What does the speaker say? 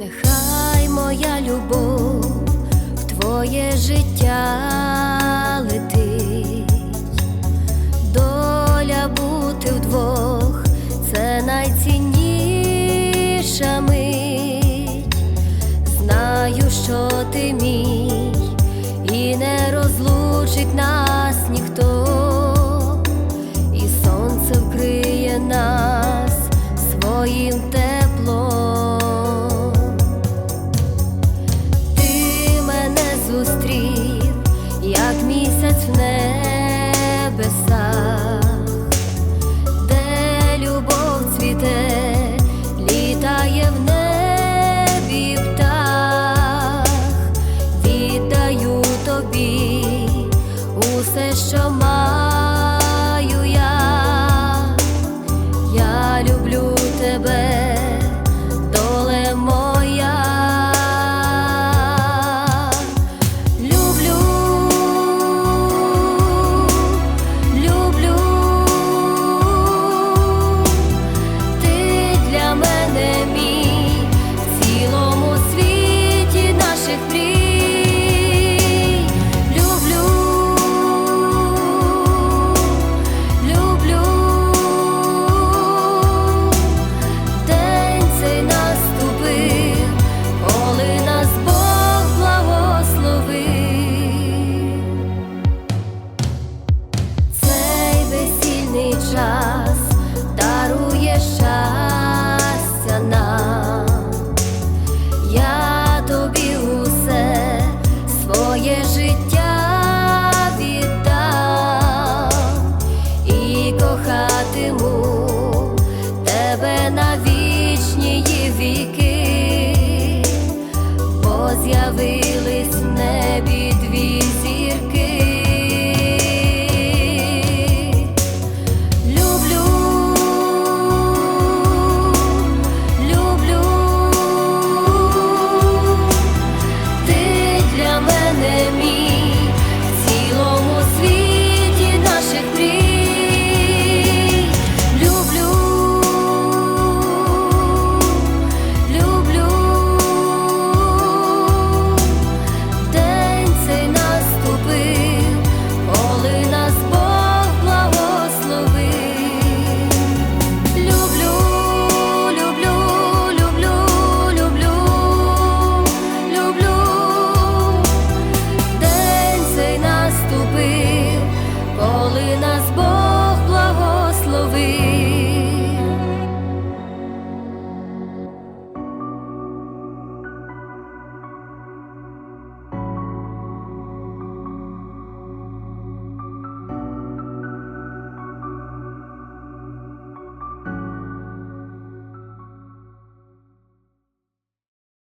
Нехай моя любов в твоє життя летить, доля бути вдвох, це найцінніша мить, знаю, що ти мій, і не розлучить нас ніхто, і сонце вкриє нас своїм. тем. з'явився.